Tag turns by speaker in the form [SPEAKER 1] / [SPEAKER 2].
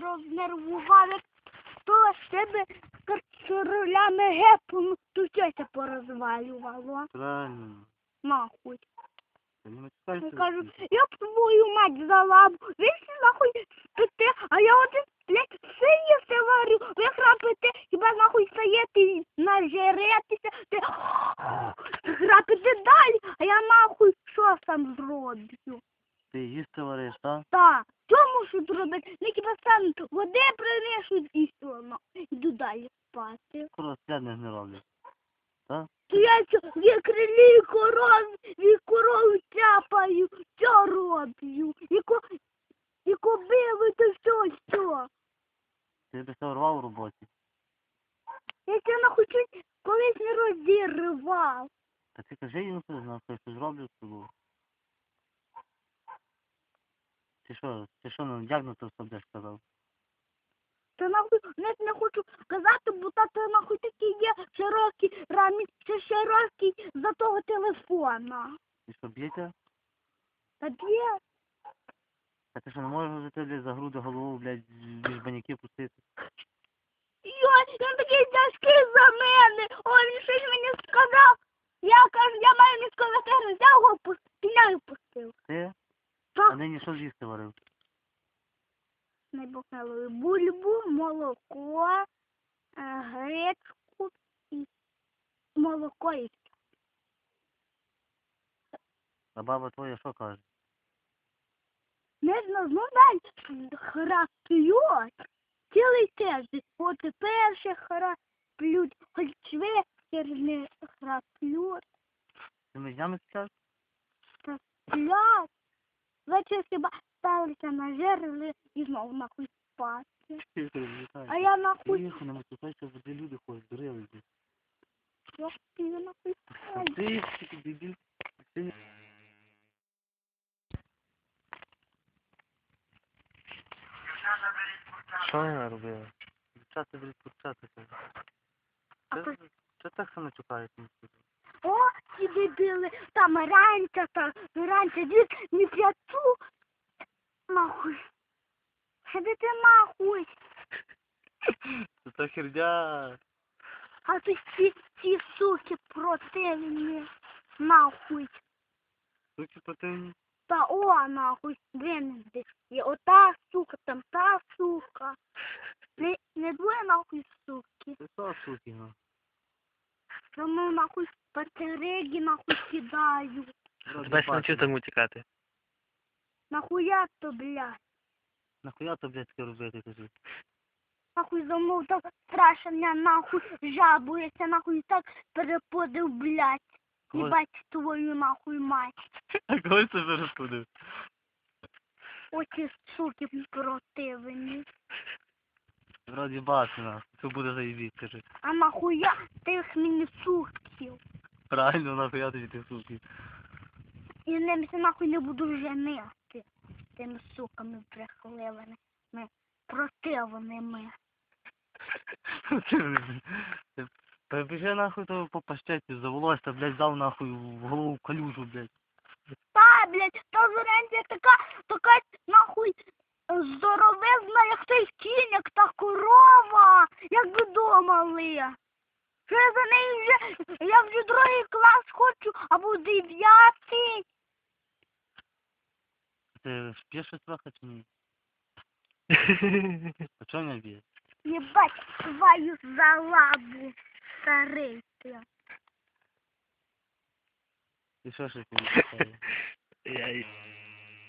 [SPEAKER 1] рознервував, як то себе карторулями гепом, то тетя порозвалювало.
[SPEAKER 2] Правильно.
[SPEAKER 1] Нахуй.
[SPEAKER 2] Та не
[SPEAKER 1] Я кажу, я б твою мать за всі нахуй спите, а я один, блядь, сиїсти варю. Ви храпите, хіба нахуй стаєте нажеретеся, ти храпите далі, а я нахуй що сам зроблю?
[SPEAKER 2] Ти їсти вариш, так?
[SPEAKER 1] Та, чому що зробити? Не хіба сам води принесуть і все, ну, йду далі спати.
[SPEAKER 2] Скоро сядне не роблять. Так?
[SPEAKER 1] То я цю крилі коров, і корову тяпаю, що роблю, і, ко, і кобили, то все, все.
[SPEAKER 2] Ти би все рвав у роботі.
[SPEAKER 1] Я це нахуй колись не розірвав.
[SPEAKER 2] Та ти кажи їм, що знав, що зроблю з тобою. Ти що, ти що, ну як на то все будеш сказав?
[SPEAKER 1] Та нахуй навіть не хочу казати, бо тато нахуй такий є широкий рамі, ще широкий за того телефона.
[SPEAKER 2] Ти що, б'ється?
[SPEAKER 1] Та є.
[SPEAKER 2] А ти що, не можеш ти, блядь, за груди голову, блядь, між баняки пустити?
[SPEAKER 1] Йой, він такий тяжкий за мене. Ой, він щось мені сказав. Я кажу, я маю не сказати, я його пустив, я його пустив.
[SPEAKER 2] Ти? А нині що з'їсти варив?
[SPEAKER 1] не бульбу, молоко, е, гречку і молоко і
[SPEAKER 2] А баба твоя що каже?
[SPEAKER 1] не знаю, ну дай храплють. Цілий тиждень. От перше храплють, хоч вечір не храплють.
[SPEAKER 2] Ти між днями спав?
[SPEAKER 1] Сплять. Вечір хіба ставилися на жерли і знову нахуй спати. А я нахуй,
[SPEAKER 2] Тихо, не матюкайся, бо де люди ходять, дурили.
[SPEAKER 1] я спію нахуй спати.
[SPEAKER 2] Ти, ти, дебіль. Ти Що вона робила? Дівчата, блядь, курчата. Це, так само чукають.
[SPEAKER 1] О, ці дебіли, там раніше, там раніше, дід не п'яту. Нахуй. Іди ти нахуй.
[SPEAKER 2] Це херня.
[SPEAKER 1] А ти ці, ці суки противні. Нахуй.
[SPEAKER 2] Суки потемні.
[SPEAKER 1] Та о, нахуй, блин, здесь. І ота сука, там та сука. Не, не двоє нахуй суки.
[SPEAKER 2] Це що суки, ну?
[SPEAKER 1] Тому нахуй батареї нахуй кидаю.
[SPEAKER 3] Тебе ще навчив так утікати.
[SPEAKER 1] Нахуя то, блядь?
[SPEAKER 2] Нахуя то, блядь, таке робити, кажи?
[SPEAKER 1] Нахуй замов так страшно, мене нахуй жабується, нахуй так переподив, блядь.
[SPEAKER 2] Ой.
[SPEAKER 1] Їбать твою нахуй мать.
[SPEAKER 2] А коли це вже розпудив?
[SPEAKER 1] Оці суки противні.
[SPEAKER 2] Вроді бачу нас. Це буде заїбіть, кажи.
[SPEAKER 1] А нахуя тих мені суків?
[SPEAKER 2] Правильно, нахуя ти суки.
[SPEAKER 1] І ним се нахуй не буду женити. Тими суками брехливими. Противними.
[SPEAKER 2] Побіжи нахуй того по паштеті, за волосся, блядь, дав нахуй в голову калюжу, блядь.
[SPEAKER 1] Та, блядь, та зорянця така, така нахуй здоровезна, як той кінь, як та корова, як ви думали. Що я за нею вже, я вже другий клас хочу, або дев'ятий.
[SPEAKER 2] Ти п'єш щось трохи чи ні? А чого не б'є?
[SPEAKER 1] Єбать твою залабу, старий ти.
[SPEAKER 2] І що ще тобі?
[SPEAKER 3] Я